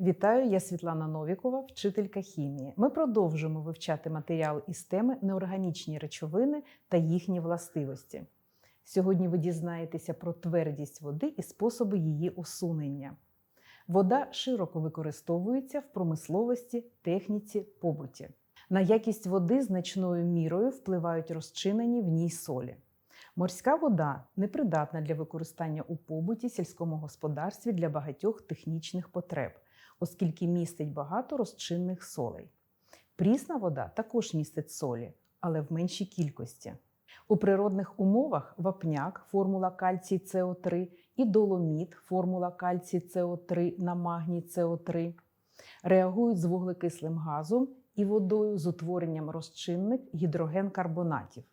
Вітаю, я Світлана Новікова, вчителька хімії. Ми продовжуємо вивчати матеріал із теми неорганічні речовини та їхні властивості. Сьогодні ви дізнаєтеся про твердість води і способи її усунення. Вода широко використовується в промисловості, техніці, побуті. На якість води значною мірою впливають розчинені в ній солі. Морська вода непридатна для використання у побуті, сільському господарстві для багатьох технічних потреб, оскільки містить багато розчинних солей. Прісна вода також містить солі, але в меншій кількості. У природних умовах вапняк, формула кальцій СО3 і доломіт, формула кальцій СО3 на магній СО3 реагують з вуглекислим газом і водою з утворенням розчинних гідрогенкарбонатів.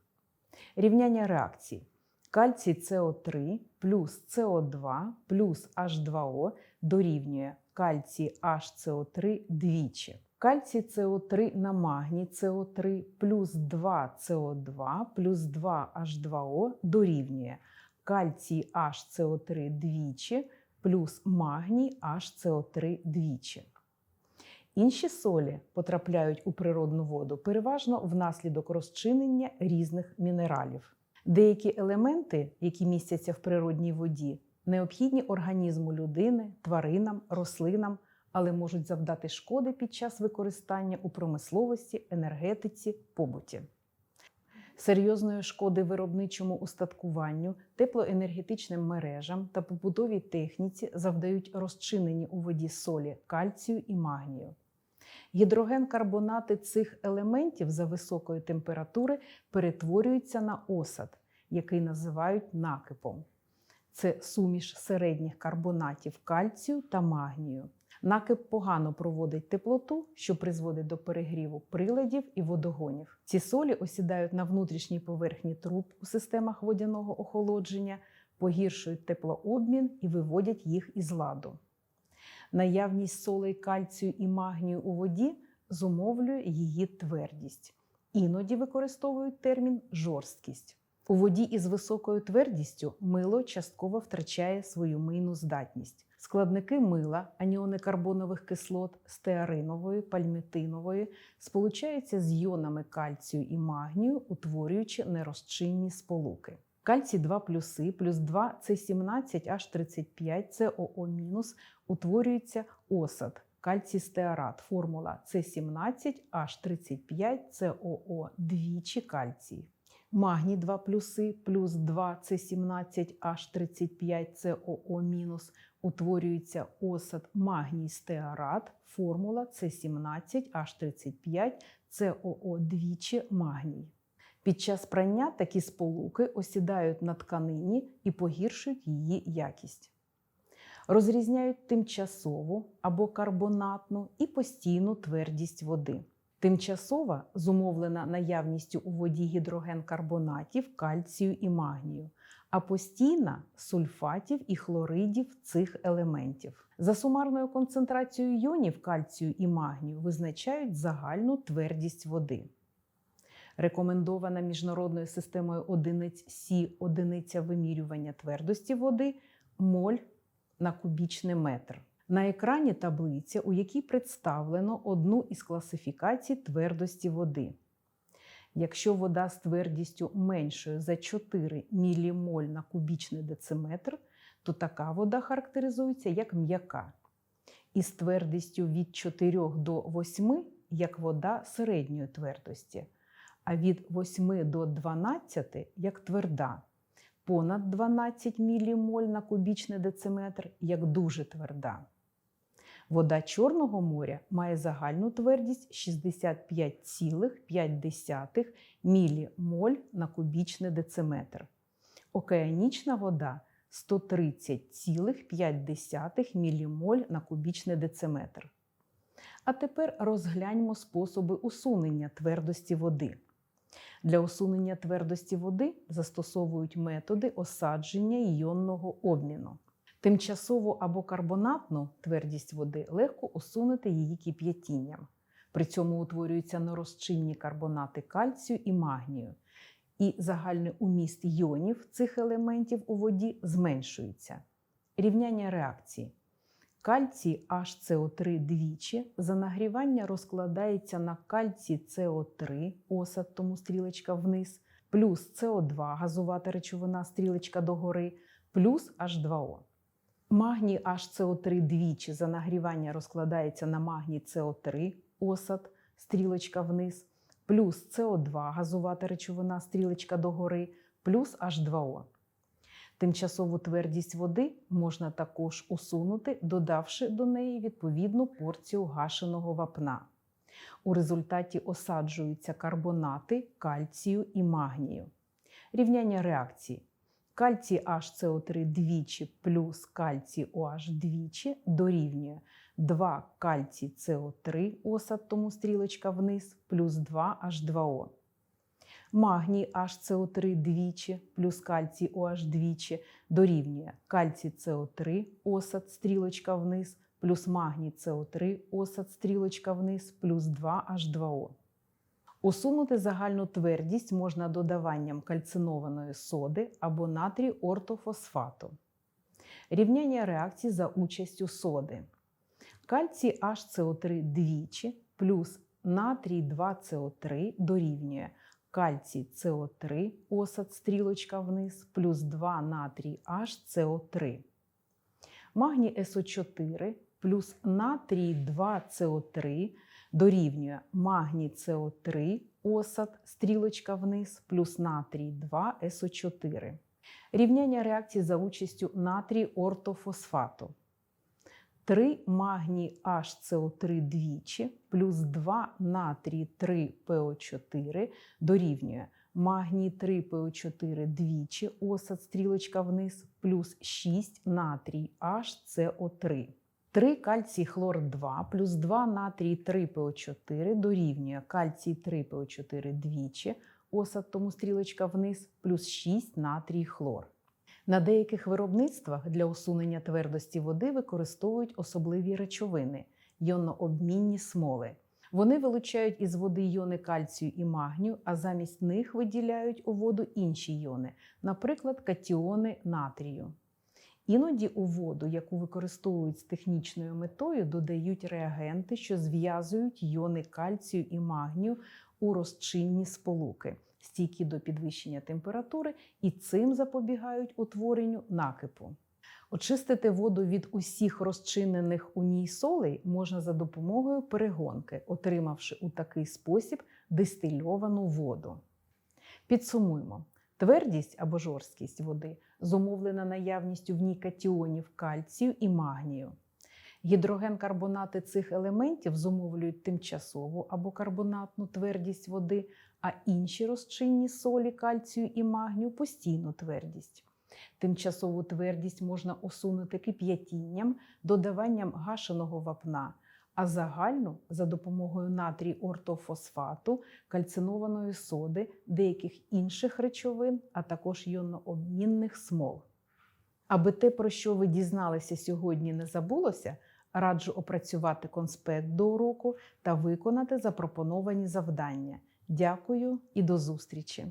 Рівняння реакцій. Кальцій СО3 плюс СО2 плюс H2O дорівнює кальцій HCO3 двічі. Кальцій СО3 на магній СО3 плюс 2 СО2 плюс 2 H2O дорівнює кальцій HCO3 двічі плюс магній HCO3 двічі. Інші солі потрапляють у природну воду переважно внаслідок розчинення різних мінералів. Деякі елементи, які містяться в природній воді, необхідні організму людини, тваринам, рослинам, але можуть завдати шкоди під час використання у промисловості, енергетиці, побуті. Серйозної шкоди виробничому устаткуванню, теплоенергетичним мережам та побутовій техніці завдають розчинені у воді солі кальцію і магнію. Гідрогенкарбонати цих елементів за високої температури перетворюються на осад, який називають накипом. Це суміш середніх карбонатів кальцію та магнію. Накип погано проводить теплоту, що призводить до перегріву приладів і водогонів. Ці солі осідають на внутрішній поверхні труб у системах водяного охолодження, погіршують теплообмін і виводять їх із ладу. Наявність солей кальцію і магнію у воді зумовлює її твердість. Іноді використовують термін жорсткість. У воді із високою твердістю мило частково втрачає свою мийну здатність. Складники мила, аніони карбонових кислот, стеаринової, пальмітинової сполучаються з іонами кальцію і магнію, утворюючи нерозчинні сполуки. Кальцій 2 плюси плюс 2 С17H35 СОО- утворюється осад. Кальцій стеарат, формула С17H35 СОО двічі кальцій. Магній 2 плюси плюс 2 С17H35 СОО- утворюється осад магній стеарат, формула С17H35 СОО двічі магній. Під час прання такі сполуки осідають на тканині і погіршують її якість. Розрізняють тимчасову або карбонатну і постійну твердість води. Тимчасова зумовлена наявністю у воді гідрогенкарбонатів, кальцію і магнію, а постійна сульфатів і хлоридів цих елементів. За сумарною концентрацією йонів кальцію і магнію визначають загальну твердість води. Рекомендована міжнародною системою одиниць Сі одиниця вимірювання твердості води моль на кубічний метр. На екрані таблиця, у якій представлено одну із класифікацій твердості води. Якщо вода з твердістю меншою за 4 мілімоль на кубічний дециметр, то така вода характеризується як м'яка. І з твердістю від 4 до 8 як вода середньої твердості а від 8 до 12 як тверда, понад 12 мілімоль на кубічний дециметр як дуже тверда. Вода Чорного моря має загальну твердість 65,5 мілімоль на кубічний дециметр. Океанічна вода 130,5 мілімоль на кубічний дециметр. А тепер розгляньмо способи усунення твердості води. Для усунення твердості води застосовують методи осадження іонного обміну. Тимчасову або карбонатну твердість води легко усунути її кип'ятінням. При цьому утворюються нерозчинні карбонати кальцію і магнію, і загальний уміст йонів цих елементів у воді зменшується. Рівняння реакції. Кальцій HCO3 двічі за нагрівання розкладається на кальцій СО3, осад, тому стрілочка вниз, плюс СО2 газувата речовина, стрілочка догори, плюс H2O. Магній HCO3 двічі за нагрівання розкладається на магній СО3, осад, стрілочка вниз, плюс СО2 газувата речовина, стрілочка догори, плюс H2O. Тимчасову твердість води можна також усунути, додавши до неї відповідну порцію гашеного вапна. У результаті осаджуються карбонати кальцію і магнію. Рівняння реакції. Кальцій HCO3 двічі плюс кальцій OH двічі дорівнює 2 кальцій СО3 осад, тому стрілочка вниз, плюс 2 H2O. Магній HCO3 двічі плюс кальцій OH двічі дорівнює кальцій СО3 осад, стрілочка вниз, плюс магній СО3 осад, стрілочка вниз, плюс 2 H2O. Усунути загальну твердість можна додаванням кальцинованої соди або натрій ортофосфату. Рівняння реакцій за участю соди. Кальцій HCO3 двічі плюс натрій 2СО3 дорівнює кальцій СО3 осад стрілочка вниз плюс 2 натрій HCO3. Магній СО4 плюс натрій 2СО3 дорівнює магній СО3 осад стрілочка вниз плюс натрій 2 СО4. Рівняння реакції за участю натрій ортофосфату. 3 магній HCO3 двічі плюс 2 натрій 3 ПО4 дорівнює магній 3 ПО4 двічі осад стрілочка вниз плюс 6 натрій HCO3. 3 кальцій хлор 2 плюс 2 натрій 3 ПО4 дорівнює кальцій 3 ПО4 двічі осад, тому стрілочка вниз плюс 6 натрій хлор. На деяких виробництвах для усунення твердості води використовують особливі речовини йоннообмінні смоли. Вони вилучають із води йони кальцію і магнію, а замість них виділяють у воду інші йони, наприклад, катіони натрію. Іноді у воду, яку використовують з технічною метою, додають реагенти, що зв'язують йони кальцію і магнію у розчинні сполуки, стійкі до підвищення температури, і цим запобігають утворенню накипу. Очистити воду від усіх розчинених у ній солей можна за допомогою перегонки, отримавши у такий спосіб дистильовану воду. Підсумуємо. Твердість або жорсткість води зумовлена наявністю в ній катіонів кальцію і магнію. Гідрогенкарбонати цих елементів зумовлюють тимчасову або карбонатну твердість води, а інші розчинні солі кальцію і магнію постійну твердість. Тимчасову твердість можна усунути кип'ятінням, додаванням гашеного вапна, а загальну за допомогою натрій ортофосфату, кальцинованої соди, деяких інших речовин, а також йоннообмінних смол. Аби те, про що ви дізналися сьогодні, не забулося, раджу опрацювати конспект до уроку та виконати запропоновані завдання. Дякую і до зустрічі!